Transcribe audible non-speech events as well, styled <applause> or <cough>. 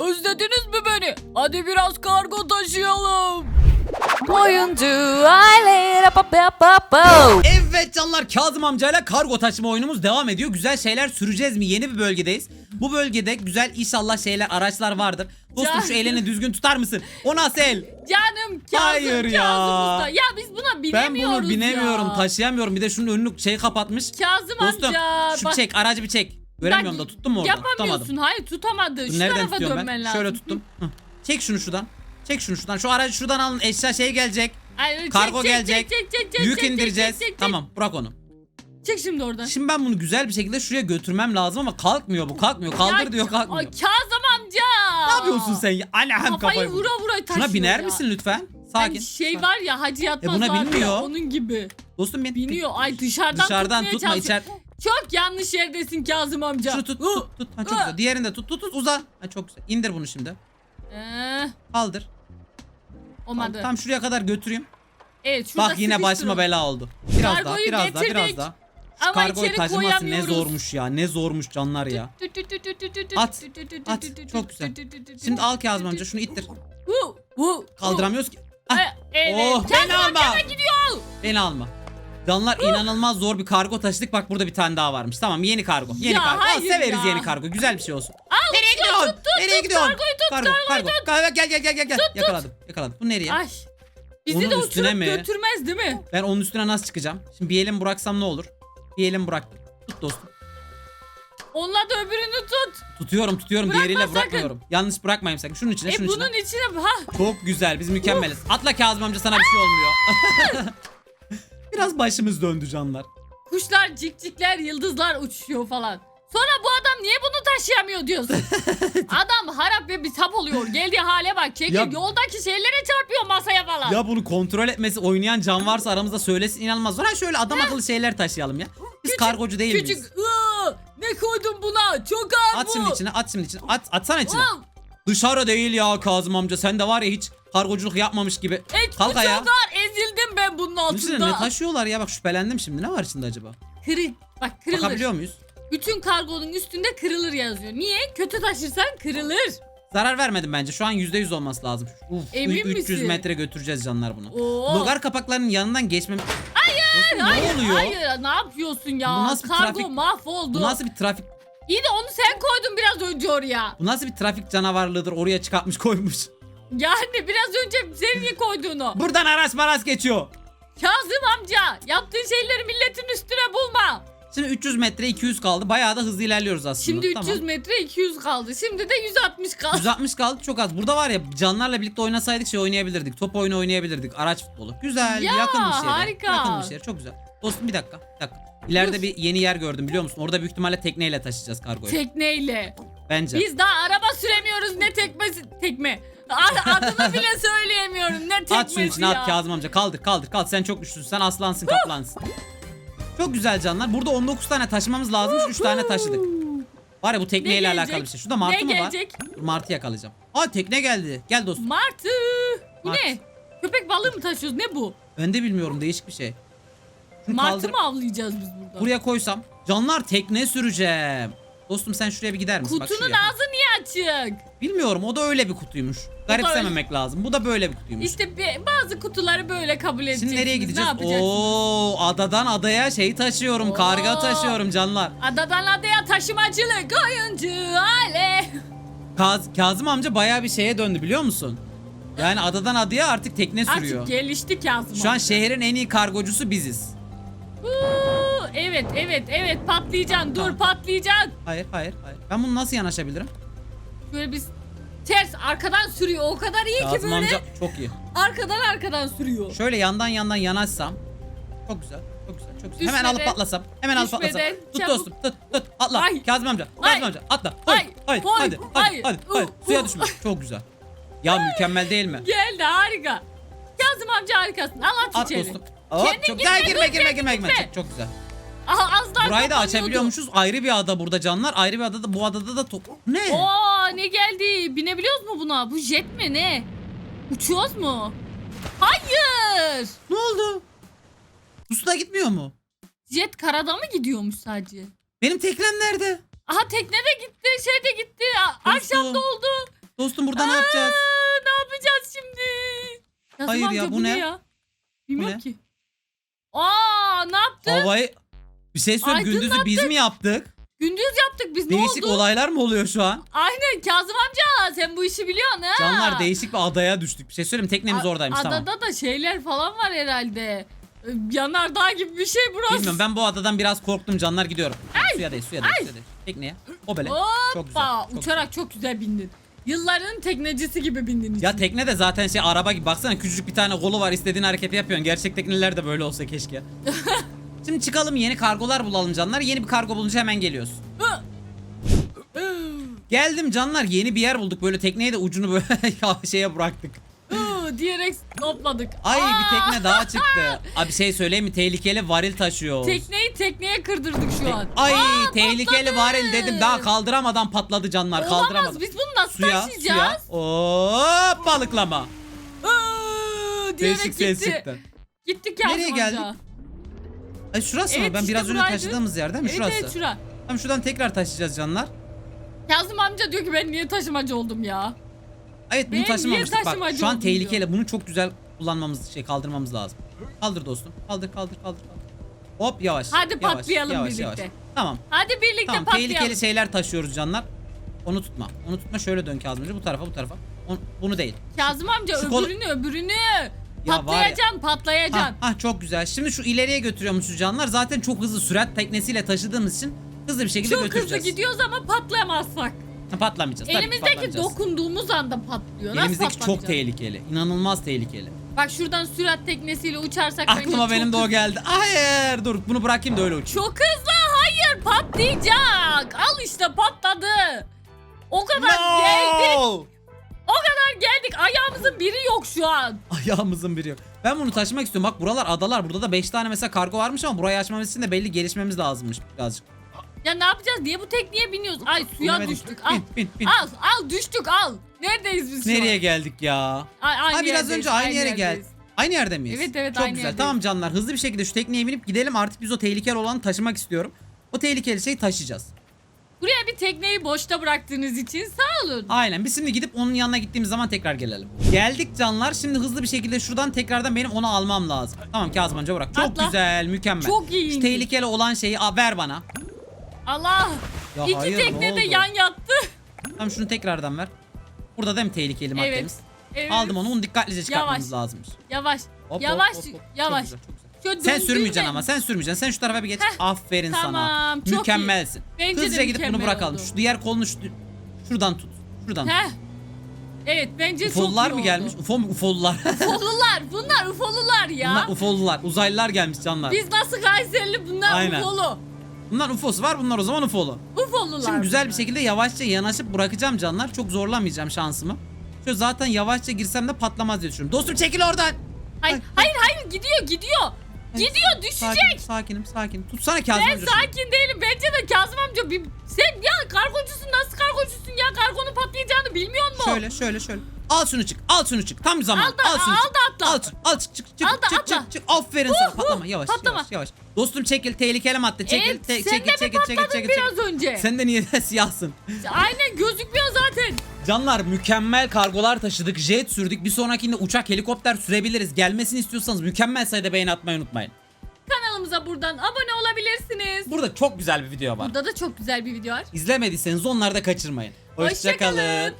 Özlediniz mi beni? Hadi biraz kargo taşıyalım. Oyuncu aile. Evet canlar Kazım amcayla kargo taşıma oyunumuz devam ediyor. Güzel şeyler süreceğiz mi? Yeni bir bölgedeyiz. Bu bölgede güzel inşallah şeyler araçlar vardır. Dostum şu elini düzgün tutar mısın? O nasıl el? Canım Kazım Hayır ya. Kazım Usta. Ya biz buna Ben binemiyoruz bunu binemiyorum ya. taşıyamıyorum. Bir de şunun önünü şey kapatmış. Kazım Dostum amca. şu bak- çek aracı bir çek. Göremiyorum da tuttum mu oradan? Yapamıyorsun. Tutamadım. Hayır tutamadı. Şu nereden tarafa tutuyorum dönmen ben? lazım. Şöyle tuttum. Hı. Çek şunu şuradan. Çek şunu şuradan. Şu aracı şuradan alın. Eşya şey gelecek. Ay, çek, Kargo çek, gelecek. Çek, çek, çek, Yük çek, indireceğiz. Çek, çek, çek. Tamam bırak onu. Çek şimdi oradan. Şimdi ben bunu güzel bir şekilde şuraya götürmem lazım ama kalkmıyor bu. Kalkmıyor. Kaldır Ya, diyor kalkmıyor. Kazım amca. Ne yapıyorsun sen ya? Anam Kafayı kafayı. vura vura taşıyor Şuna biner ya. misin lütfen? Sakin. şey Sakin. var ya Hacı Yatmaz E buna ya, binmiyor. onun gibi. Dostum bin. Biniyor. Ay dışarıdan, Dışarıdan tutmaya tutma çalışıyor. içer. Çok yanlış yerdesin Kazım amca. Şunu tut tut tut. Ha, çok güzel. Diğerini de tut tut tut uza. Ha, çok güzel. İndir bunu şimdi. Ee, Kaldır. olmadı. Tam şuraya kadar götüreyim. Evet şurada Bak yine başıma onu. bela oldu. Biraz daha Kargoyu biraz daha biraz getirdik. daha. Şu Ama kargoyu içeri taşıması ne koyamıyoruz. zormuş ya. Ne zormuş canlar ya. At, at. Çok güzel. Şimdi al Kazım amca şunu ittir. Hu, hu, Kaldıramıyoruz ki. Ah. Evet. Oh, beni alma. gidiyor. Beni alma. Canlar inanılmaz zor bir kargo taşıdık. Bak burada bir tane daha varmış. Tamam yeni kargo. Yeni Ya, kargo. Hayır severiz ya. yeni kargo. Güzel bir şey olsun. Al, Nereye tut, gidiyorsun? tut, tut, Nereye tut, gidiyorsun? Kargoyu tut, Kargo, kargoyu kargo. tut. Kargo, Gel gel gel gel gel. yakaladım. Yakaladım. Bu nereye? Ay. Bizi Onun de üstüne uçurup mi? götürmez değil mi? Ben onun üstüne nasıl çıkacağım? Şimdi bir elim bıraksam ne olur? Bir elim bıraktım. Tut dostum. Onunla da öbürünü tut. Tutuyorum tutuyorum Bırakma diğeriyle sakın. bırakmıyorum. Yanlış bırakmayayım sakın. Şunun içine E şunun bunun içine. içine ha Çok güzel biz mükemmeliz. Atla Kazım amca sana bir şey olmuyor. <laughs> Biraz başımız döndü canlar. kuşlar, cikcikler, yıldızlar uçuyor falan. Sonra bu adam niye bunu taşıyamıyor diyorsun. <laughs> adam harap ve bitap oluyor. Geldiği hale bak. Çekil Ya- yoldaki şeylere çarpıyor masaya falan. Ya bunu kontrol etmesi oynayan can varsa aramızda söylesin inanılmaz. Sonra şöyle adam akıllı şeyler taşıyalım ya. Biz kargocu değil Küçük miyiz? ıı, ne koydun buna? Çok ağır At bu. şimdi içine at şimdi içine. At, atsana içine. Al. Dışarı değil ya Kazım amca. Sen de var ya hiç kargoculuk yapmamış gibi. Et bu Kalk çok ayağa. ağır. Bunun içinde ne altında. taşıyorlar ya bak şüphelendim şimdi. Ne var içinde acaba? Kırı. Bak kırılır. Bakabiliyor muyuz? Bütün kargonun üstünde kırılır yazıyor. Niye? Kötü taşırsan kırılır. Zarar vermedim bence. Şu an %100 olması lazım. Uf, Emin 300 misin? metre götüreceğiz canlar bunu. Oo. Logar kapaklarının yanından geçmem... Hayır, hayır, ne oluyor? Hayır ne yapıyorsun ya? Bu nasıl Kargo trafik- mahvoldu. Bu nasıl bir trafik... İyi de onu sen koydun biraz önce oraya. Bu nasıl bir trafik canavarlığıdır oraya çıkartmış koymuş. Yani biraz önce sen niye koydun onu? Buradan araç maraç geçiyor. Kazım amca yaptığın şeyleri milletin üstüne bulma. Şimdi 300 metre 200 kaldı. Bayağı da hızlı ilerliyoruz aslında. Şimdi 300 Tamam. metre 200 kaldı. Şimdi de 160 kaldı. 160 kaldı çok az. Burada var ya canlarla birlikte oynasaydık şey oynayabilirdik. Top oyunu oynayabilirdik. Araç futbolu. Güzel. Ya, yakın bir şehre. harika. Yakın bir şehre. Çok güzel. Dostum bir dakika. Bir dakika. İleride Dur. bir yeni yer gördüm biliyor musun? Orada büyük ihtimalle tekneyle taşıyacağız kargoyu. Tekneyle. Bence. Biz daha araba süremiyoruz ne tekmesi tekme. Adını bile söyleyemiyorum ne tekmesi At şunun içine ya. at Kazım amca. Kaldır kaldır kaldır. Sen çok güçlüsün. Sen aslansın kaplansın. çok güzel canlar. Burada 19 tane taşımamız lazımmış. 3 tane taşıdık. Var ya bu tekneyle Ne alakalı bir şey. Şurada martı mı var? gelecek? Dur martı yakalayacağım. Aa tekne geldi. Gel dostum. Martı. Bu Martı. ne? Köpek balığı mı taşıyoruz? Ne bu? Ben de bilmiyorum değişik bir şey. Şunu Martı kaldır- mı avlayacağız biz burada? Buraya koysam. Canlar tekne süreceğim. Dostum sen şuraya bir gider misin? Bak Kutunun şuraya. ağzı niye açık? Bilmiyorum o da öyle bir kutuymuş. Garipsememek lazım. Bu da böyle bir kutuymuş. İşte bir- bazı kutuları böyle kabul edeceksiniz. Şimdi nereye gideceğiz? Yapacaksınız? Oo, adadan adaya şey taşıyorum. Oo. Karga taşıyorum canlar. Adadan adaya taşımacılık oyuncu aile. Kaz, Kazım amca bayağı bir şeye döndü biliyor musun? Yani adadan adaya artık tekne sürüyor. Artık gelişti Kazım Şu an şehrin en iyi kargocusu biziz. Huu, Evet evet evet patlayacaksın dur Tamam. patlayacaksın. Hayır hayır hayır. Ben bunu nasıl yanaşabilirim? Şöyle biz ters arkadan sürüyor o kadar iyi ki Kazım böyle amca çok iyi. arkadan arkadan sürüyor. Şöyle yandan yandan yanaşsam. Çok güzel. Çok güzel. Çok güzel. Hemen Düşmeden- alıp patlasam. Hemen alıp patlasam. düşmeden Tut çabuk. dostum. Tut tut. Atla. Ay. Kazım amca. Ay. Kazım amca. Atla. Ay. Hayır. Hayır. Oy. Hadi. Hadi. Hayır. Hadi. Uh, Suya uh. düşme. Çok güzel. Ya mükemmel değil mi? Geldi harika. Kazım amca harikasın al at, At içeri. dostum. Hop, Kendin çok güzel girme girme girme girme. Çok, çok güzel. Aha az daha Burayı da kapanıyordu. açabiliyormuşuz. Ayrı bir ada burada canlar. Ayrı bir adada bu adada da top. Ne? Oo ne geldi? Binebiliyoruz mu buna? Bu jet mi ne? Uçuyoruz mu? Hayır. Ne oldu? Pusula gitmiyor mu? Jet karada mı gidiyormuş sadece? Benim tekrem nerede? Aha tekne de gitti, şey de gitti. A- Dostum. Akşam da oldu. Dostum burada ne yapacağız? Aa, ne yapacağız şimdi? Yazım Hayır ya, amca, bu ne? ya? Bilmiyorum ne? ki. Aa ne yaptın? Havayı bir şey söyleyeyim gündüzü biz mi yaptık? Gündüz yaptık biz Değişik ne oldu? olaylar mı oluyor şu an? Aynen Kazım amca sen bu işi biliyorsun ha. Canlar değişik bir adaya düştük. Bir şey söyleyeyim mi? teknemiz A- oradaymış Adada tamam. da şeyler falan var herhalde. Ee, Yanardağ gibi bir şey burası. Bilmiyorum ben bu adadan biraz korktum canlar gidiyorum. Suya değil suya değil suya. Tekneye. O böyle. Çok güzel. Hoppa çok uçarak çok güzel bindin. Yılların teknecisi gibi bindin. içine. Ya tekne de zaten şey araba gibi. Baksana küçücük bir tane kolu var istediğin hareketi yapıyorsun. Gerçek tekneler de böyle olsa keşke. <laughs> Şimdi çıkalım yeni kargolar bulalım canlar. Yeni bir kargo bulunca hemen geliyoruz. Geldim canlar yeni bir yer bulduk. Böyle tekneyi de ucunu böyle <laughs> ya- şeye bıraktık. Diyerek topladık. Ay Aa, bir tekne daha çıktı. <laughs> Abi şey söyleyeyim mi? Tehlikeli varil taşıyor. Tekneyi tekneye kırdırdık şu an. Ay Aa, tehlikeli patladı. varil dedim. Daha kaldıramadan patladı canlar. Olamaz Kaldıramadım. biz bunu nasıl Suya suya. taşıyacağız? Hop balıklama. Hı, diyerek Değişik gitti. Gittik Kazım Nereye geldik? Ay şurası Evet, mı? Ben işte biraz önce buraydı. taşıdığımız yer değil mi? Evet şurası. evet şura. Tamam şuradan tekrar taşıyacağız canlar. Kazım amca diyor ki ben niye taşımacı oldum ya? Evet bunu Ben taşımamıştık. niye Bak taşımacı şu an oldum tehlikeli. Bunu çok güzel kullanmamız, şey kaldırmamız lazım. Kaldır dostum. Kaldır kaldır kaldır. kaldır. Hop yavaş. Hadi yavaş, patlayalım yavaş, birlikte. Yavaş. Tamam. Hadi birlikte Tamam patlayalım. tehlikeli şeyler taşıyoruz canlar. Onu tutma. Onu tutma şöyle dön Kazımcı. Bu tarafa bu tarafa. On- bunu değil. Kazım amca Şu kol- öbürünü öbürünü. Ya- Patlayacaksın patlayacaksın. Ha, ha çok güzel. Şimdi şu ileriye götürüyormuşuz canlar. Zaten çok hızlı sürat teknesiyle taşıdığımız için hızlı bir şekilde Çok hızlı götüreceğiz. gidiyoruz ama patlayamazsak. Ha, Patlamayacağız. tabii ki Elimizdeki patlamayacağız. dokunduğumuz anda patlıyor. Nasıl Elimizdeki çok tehlikeli. İnanılmaz tehlikeli. Bak şuradan sürat teknesiyle uçarsak bence Aklıma çok benim de o hızlı. geldi. Hayır dur bunu bırakayım da öyle uç. Çok hızlı hayır patlayacak. Al işte patladı. O kadar geldik. O kadar geldik. Yok şu an. Ayağımızın biri yok. Ben bunu taşımak istiyorum. Bak buralar adalar. Burada da 5 tane mesela kargo varmış ama burayı açmamız için de belli gelişmemiz lazımmış birazcık. Ya ne yapacağız? Niye bu tekneye biniyoruz? Ay suya Binemedik. düştük. Al. Bin, bin, bin. Al al düştük al. Neredeyiz biz şu Nereye an? geldik ya? Ay, aynı Ha biraz yerdeyiz, önce aynı yere yerdeyiz. geldik. Aynı yerde miyiz? Evet, evet, Çok aynı güzel. yerdeyiz. Tamam canlar hızlı bir şekilde şu tekneye binip gidelim. Artık biz o tehlikeli olanı taşımak istiyorum. O tehlikeli şeyi taşıyacağız. Buraya bir tekneyi boşta bıraktığınız için sağ olun. Aynen. Biz şimdi gidip onun yanına gittiğimiz zaman tekrar gelelim. Geldik canlar. Şimdi hızlı bir şekilde şuradan tekrardan benim onu almam lazım. Tamam Kazım amca bırak. Çok Atla. güzel, mükemmel. Çok iyi Şu tehlikeli olan şeyi a, ver bana. Allah. Ya İki hayır, ne tekne de oldu? yan yattı. Tamam şunu tekrardan ver. Burada değil mi tehlikeli Evet. maddemiz? evet. Aldım onu. Onu dikkatlice çıkartmamız Yavaş. lazımmış. Yavaş. Hop, yavaş. hop, hop, hop. Yavaş. Çok güzel, çok güzel. Şöyle Sen sürmeyeceksin ama sen sürmeyeceksin. Sen şu tarafa bir geç. Heh, Aferin sana. tamam, çok iyi. Mükemmelsin. Bence de Hızlıca gidip bunu mükemmel bırakalım. oldu. Şu diğer kolunu şu, şuradan tut. Şuradan. Heh. Evet bence çok iyi mı oldu. gelmiş? Ufo mu? Ufolular. <laughs> Ufolular. Bunlar ufolular ya. Bunlar ufolular. Uzaylılar gelmiş canlar. Biz nasıl Kayserili bunlar Aynen. ufolu. Bunlar ufosu var. Bunlar o zaman ufolu. Ufolular. Şimdi güzel bir bunlar. şekilde yavaşça yanaşıp bırakacağım canlar. Çok zorlamayacağım şansımı. Şöyle zaten yavaşça girsem de patlamaz diye düşünüyorum. Dostum çekil oradan. Hayır, hayır hayır gidiyor gidiyor. Gidiyor düşecek. Sakinim, sakinim, sakinim. Tutsana Kazım Ben sakin değilim. Bence de Kazım amca bir... Sen ya kargocusun Şöyle, şöyle, şöyle. Al şunu çık, al şunu çık. Tam zaman. Al da- al şunu al çık. da atla. Al, çık, al çık, çık, çık, Al da çık, atla. çık, çık. Aferin sana. Huh, Patlama, yavaş, Patlama. yavaş, yavaş. Dostum çekil, tehlikeli madde. Çekil, Evet, te- çekil, çekil, çekil, patladın çekil, biraz çekil. önce? Sen de niye <laughs> siyahsın? Aynen gözükmüyor zaten. Canlar mükemmel kargolar taşıdık. Jet sürdük. Bir sonrakinde uçak, helikopter sürebiliriz. Gelmesini istiyorsanız mükemmel sayıda beğeni atmayı unutmayın. Kanalımıza buradan abone olabilirsiniz. Burada çok güzel bir video var. Burada da çok güzel bir video var. İzlemediyseniz onları da kaçırmayın. Hoşça kalın. Hoşçakalın.